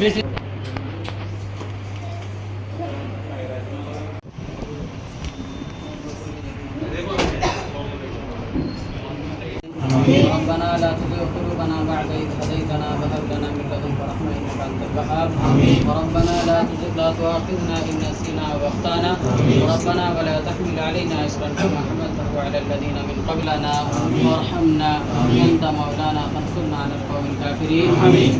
বেশি هديتنا وهب لنا من لدنك رحمة إنك أنت الوهاب وربنا لا تزغ لا تؤاخذنا إن نسينا وأخطأنا ربنا ولا تحمل علينا إصرا كما حملته على الذين من قبلنا وارحمنا أنت مولانا فانصرنا على القوم الكافرين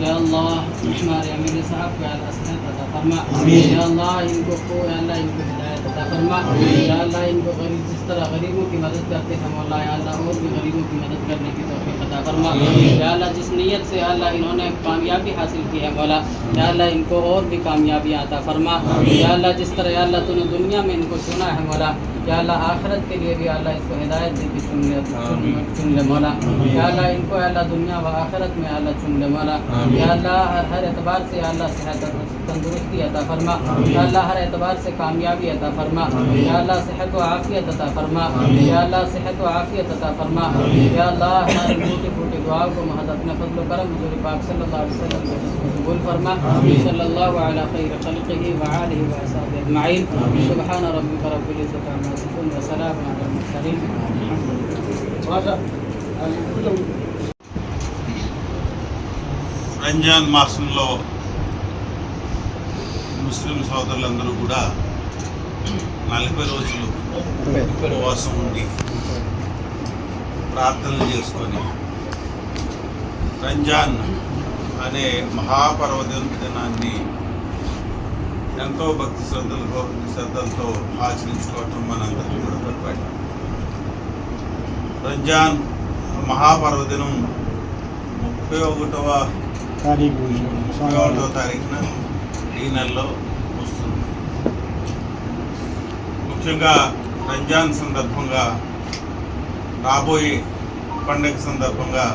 يا الله हमारे अमीर साहब का अल्लाह सेहत अता फरमा या अल्लाह इनको को या अल्लाह इनको हिदायत عطا فرما اللہ ان کو غریب جس طرح غریبوں کی مدد کرتے ہیں مولا یا اور بھی غریبوں کی مدد کرنے کی توفیق عطا فرما۔ اللہ جس نیت سے اللہ انہوں نے کامیابی حاصل کی ہے مولا اللہ ان کو اور بھی کامیابی عطا فرما۔ یا اللہ جس طرح اللہ تو نے دنیا میں ان کو چنا ہے مولا یا اللہ آخرت کے لیے بھی اللہ اس کو ہدایت دے کہ چن لے چن لے مولا۔ یا اللہ ان کو اللہ دنیا و آخرت میں اللہ چن لے مولا۔ یا اللہ ہر اعتبار سے اللہ صحت تندرستی عطا فرما۔ یا اللہ ہر اعتبار سے کامیابی عطا فرما۔ یا اللہ صحت و عافیت عطا فرما۔ یا اللہ صحت و عافیت عطا فرما۔ یا اللہ ہر ٹوٹی پھوٹی دعا کو محض اپنے فضل و کرم حضور پاک صلی اللہ علیہ وسلم قبول فرما۔ صلی اللہ علیہ خیر خلقہ وعالہ وصحبہ اجمعین۔ سبحان ربک رب العزت عما రంజాన్ మాసంలో ముస్లిం సోదరులందరూ కూడా నలభై రోజులు ఉపవాసం ఉండి ప్రార్థనలు చేసుకొని రంజాన్ అనే మహాపర్వదినాన్ని ఎంతో భక్తి శ్రద్ధలతో శ్రద్ధలతో ఆచరించుకోవటం మనందరికీ కూడా పొరపాటు రంజాన్ మహాపర్వదినం ముప్పై ఒకటవ ముప్పై ఒకటో తారీఖున ఈ నెలలో వస్తుంది. ముఖ్యంగా రంజాన్ సందర్భంగా రాబోయే పండగ సందర్భంగా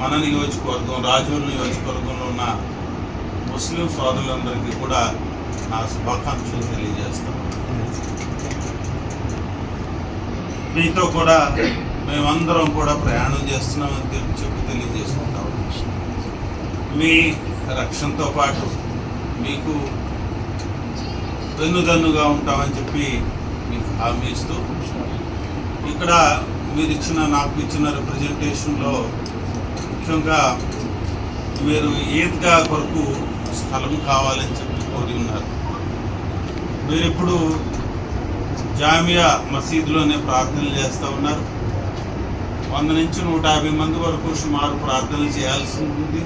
మన నియోజకవర్గం రాజూరు నియోజకవర్గంలో ఉన్న ముస్లిం సోదరులందరికీ కూడా నా శుభాకాంక్షలు తెలియజేస్తాను. మీతో కూడా మేమందరం కూడా ప్రయాణం చేస్తున్నామని చెప్పి తెలియజేసుకుంటాం మీ రక్షణతో పాటు మీకు వెన్నుదన్నుగా ఉంటామని చెప్పి మీకు హామీ ఇస్తూ ఇక్కడ మీరు ఇచ్చిన నాకు ఇచ్చిన రిప్రజెంటేషన్లో ముఖ్యంగా మీరు ఈద్గా కొరకు స్థలం కావాలని చెప్పి కోరి ఉన్నారు. మీరు ఇప్పుడు జామియా మసీదులోనే ప్రార్థనలు చేస్తూ ఉన్నారు. వంద నుంచి నూట యాభై మంది వరకు సుమారు ప్రార్థనలు చేయాల్సి ఉంటుంది.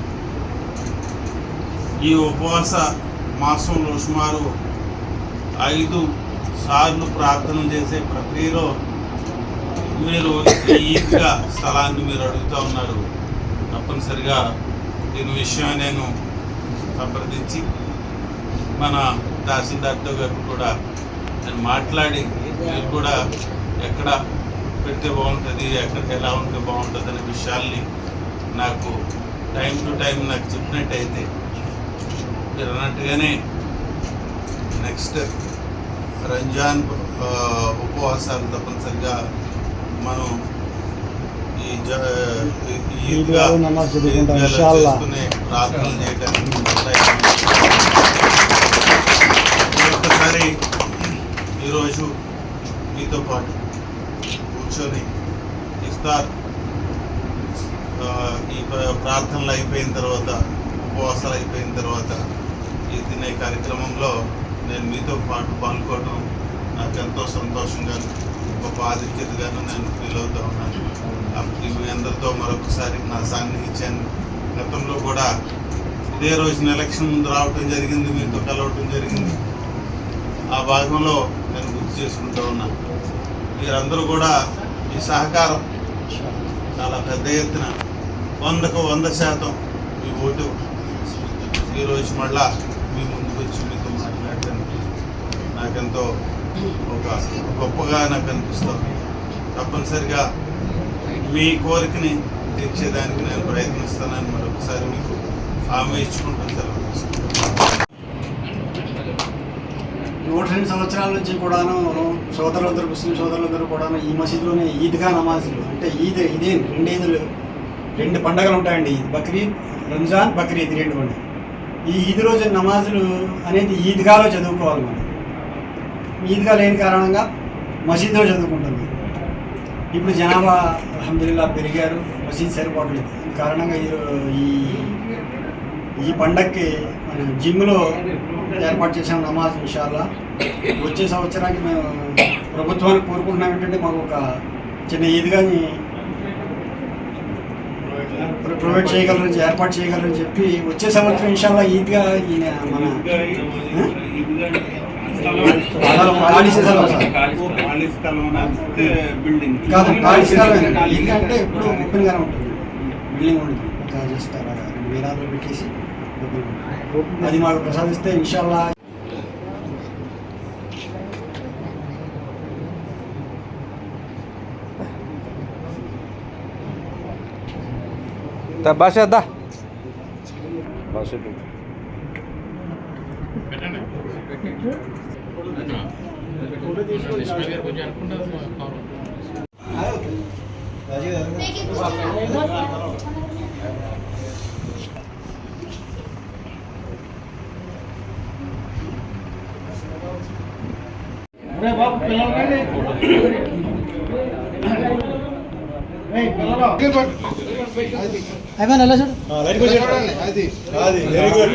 ఈ ఉపవాస మాసంలో సుమారు ఐదు సార్లు ప్రార్థన చేసే ప్రక్రియలో మీరు ఈ ఈద్గా స్థలాన్ని మీరు అడుగుతూ ఉన్నారు. తప్పనిసరిగా దీని విషయం నేను సంప్రదించి మన తహసీల్దార్తో గారు కూడా నేను మాట్లాడి మీరు కూడా ఎక్కడ పెడితే బాగుంటుంది ఎక్కడ ఎలా ఉంటే బాగుంటుంది అనే విషయాల్ని నాకు టైం టు టైం నాకు చెప్పినట్టయితే మీరు అన్నట్టుగానే నెక్స్ట్ రంజాన్ ఉపవాసాలు తప్పనిసరిగా మనం ఈ ఈద్గా. చేసుకునే ప్రార్థనలు చేయడానికి ఒక్కసారి ఈరోజు మీతో పాటు కూర్చొని ఇఫ్తార్ ఈ ప్ర- ప్రార్థనలు అయిపోయిన తర్వాత ఉపవాసాలు అయిపోయిన తర్వాత ఈ తినే కార్యక్రమంలో నేను మీతో పాటు పాల్గొనడం నాకు ఎంతో సంతోషంగా గొప్ప ఆధిక్యతగాను నేను ఫీల్ అవుతూ ఉన్నాను. అప్పుడు మీ అందరితో మరొకసారి నా సాన్నిహిత్యాన్ని గతంలో కూడా ఇదే రోజున ఎలక్షన్ ముందు రావటం జరిగింది మీతో కలవటం జరిగింది. ఆ భాగంలో నేను గుర్తు చేసుకుంటూ ఉన్నాను మీరందరూ కూడా ఈ సహకారం చాలా పెద్ద ఎత్తున వందకు వంద శాతం మీ ఓటు. ఈరోజు మళ్ళా మీ ముందుకు వచ్చి మీతో మాట్లాడటానికి నాకెంతో ఒక గొప్పగా నాకు అనిపిస్తుంది. తప్పనిసరిగా మీ కోరికని తీర్చేదానికి నేను ప్రయత్నిస్తానని మరొకసారి మీకు హామీ ఇచ్చుకుంటాను సెలవు నూట రెండు సంవత్సరాల నుంచి కూడాను సోదరులందరూ ముస్లిం సోదరులందరూ కూడాను ఈ మసీదులోనే ఈద్గా నమాజులు అంటే ఈద్ ఇదే రెండు ఈదులు రెండు పండగలు ఉంటాయండి ఈద్. బక్రీద్ రంజాన్ బక్రీద్ రెండు పండుగ ఈ ఈద్ రోజు నమాజులు అనేది ఈద్గాలో చదువుకోవాలి మనం. ఈద్గా లేని కారణంగా మసీదులో చదువుకుంటుంది. ఇప్పుడు జనాభా అల్హమ్దుల్లా పెరిగారు. మసీద్ సరిపోవట్లేదు ఈ కారణంగా ఈ ఈ ఈ పండక్కి మనం జిమ్లో ఏర్పాటు చేసాం నమాజ్ ఇన్షాల్లా వచ్చే సంవత్సరానికి మేము ప్రభుత్వానికి కోరుకుంటున్నాం ఏంటంటే మాకు ఒక చిన్న ఈద్గాని ప్ర- ప్రొవైడ్ చేయగలరని ఏర్పాటు చేయగలరని చెప్పి వచ్చే సంవత్సరం ఇన్షాల్లా ఈద్గా ఈయన మన ఖాళీ స్థలం అంటే ఎప్పుడు ఓపెన్గానే ఉంటుంది బిల్డింగ్ ఉంటుంది జస్ట్ అలాగా రెండు పెట్టేసి. అది మాకు ప్రసాదిస్తే ఇన్షాల్లా భాష దా బాబు అయిపోయింది వెరీ గుడ్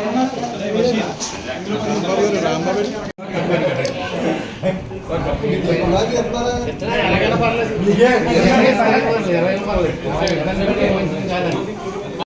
పర్లేదు.